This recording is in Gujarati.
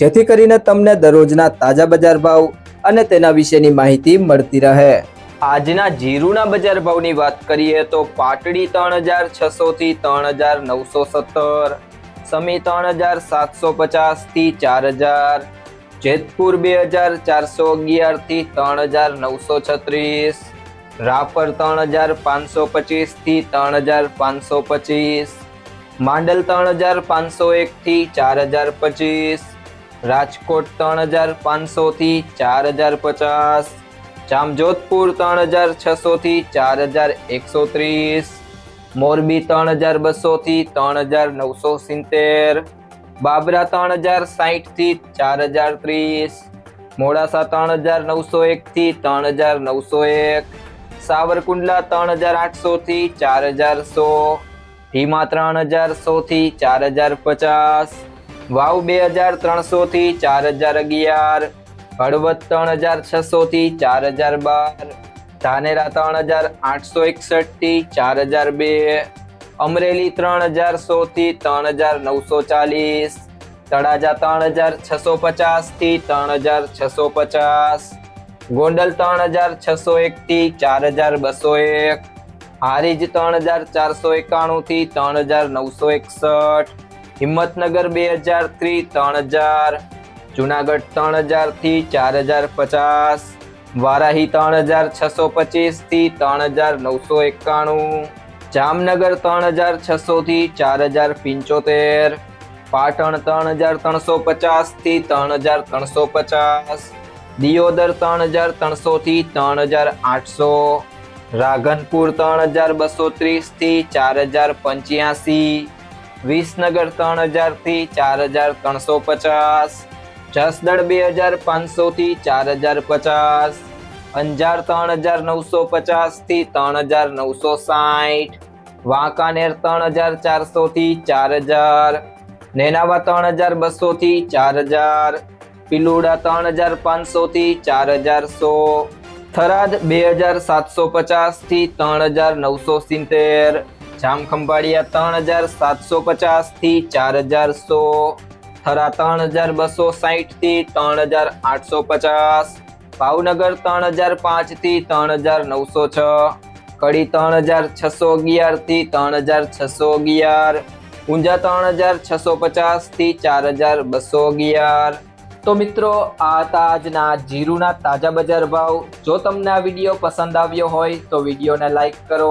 જેથી કરીને તમને દરરોજના તાજા બજાર ભાવ અને તેના વિશેની માહિતી મળતી રહે. આજના જીરુના બજાર ભાવની વાત કરીએ તો પાટડી ત્રણ હજાર છસો થી ત્રણ હજાર નવસો સત્તર, સમી ત્રણ હજાર સાતસો પચાસથી ચાર હજાર, જેતપુર બે હજાર ચારસો અગિયારથી ત્રણ હજાર નવસો છત્રીસ, રાપર ત્રણ હજાર પાંચસો પચીસથી ત્રણ હજાર પાંચસો પચીસ, માંડલ ત્રણ હજાર પાંચસો એક થી ચાર હજાર પચીસ રાજકોટ ત્રણ હજાર પાંચસો થી ચાર હજાર પચાસ, જામજોધપુર ત્રણ હજાર છસો થી ચાર હજાર એકસો ત્રીસ, મોરબી ત્રણ હજાર બસો થી ત્રણ હજાર નવસો સિત્તેર, બાબરા ત્રણ હજાર સાહીઠથી ચાર હજાર ત્રીસ, મોડાસા ત્રણ હજાર નવસો એક થી ત્રણ હજાર નવસો એક, સાવરકુંડલા ત્રણ હજાર આઠસો થી ચાર હજાર સો હિમા ત્રણ હજાર સો થી ચાર હજાર પચાસ વાવ બે હજાર ત્રણસો થી ચાર હજાર અગિયાર, હળવદ ત્રણ હજાર છસો થી ચાર હજાર બાર, ધાનેરા ત્રણ હજાર આઠસો એકસઠથી ચાર હજાર બે, અમરેલી ત્રણ હજાર સો થી ત્રણ હજાર નવસો ચાલીસ, તળાજા ત્રણ હજાર છસો પચાસથી ત્રણ હજાર છસો પચાસ, ગોંડલ ત્રણ હજાર છસો એક થી ચાર હજાર બસો એક, હારીજ ત્રણ હજાર ચારસો એકાણું થી ત્રણ હજાર નવસો એકસઠ હિંમતનગર બે હજારથી ત્રણ હજાર, જુનાગઢ ત્રણ હજારથી ચાર હજાર પચાસ, વારાહી ત્રણ હજાર છસો પચીસથી ત્રણ હજાર નવસો એકાણું, જામનગર ત્રણ હજાર છસો થી ચાર હજાર પંચોતેર, પાટણ ત્રણ હજાર ત્રણસો પચાસથી ત્રણ હજાર ત્રણસો પચાસ, દિયોદર ત્રણ હજાર ત્રણસો થી ત્રણ હજાર આઠસો, રાધનપુર ત્રણ હજાર બસો ત્રીસથી ચાર હજાર પંચ્યાસી વિસનગર ત્રણ હજારથી ચાર હજાર ત્રણસો પચાસ, જસદણ બે હજાર પાંચસો થી ચાર હજાર પચાસ, અંજાર ત્રણ હજાર નવસો પચાસથી ત્રણ હજાર નવસો સાઠ વાંકાનેર ત્રણ હજાર ચારસો થી ચાર હજાર, નેનાવા ત્રણ હજાર બસો થી ચાર હજાર, પિલુડા ત્રણ હજાર પાંચસો થી ચાર હજાર સો, થરાદ બે હજાર સાતસો પચાસથી ત્રણ હજાર નવસો સિત્તેર જામખંભાળિયા ત્રણ હજાર સાતસો પચાસથી ચાર હજાર સો, થરા ત્રણ હજાર બસો સાહીઠથી ત્રણ હજાર આઠસો પચાસ, ભાવનગર ત્રણ હજાર પાંચથી ત્રણ હજાર નવસો છ, કડી ત્રણ હજાર છસો અગિયારથી ત્રણ હજાર છસો અગિયાર, ઊંઝા ત્રણ હજાર છસો પચાસથી ચાર હજાર બસો અગિયાર. તો મિત્રો, આ હતા આજના જીરુના તાજા બજાર ભાવ. જો તમને આ વીડિયો પસંદ આવ્યો હોય તો વિડીયોને લાઈક કરો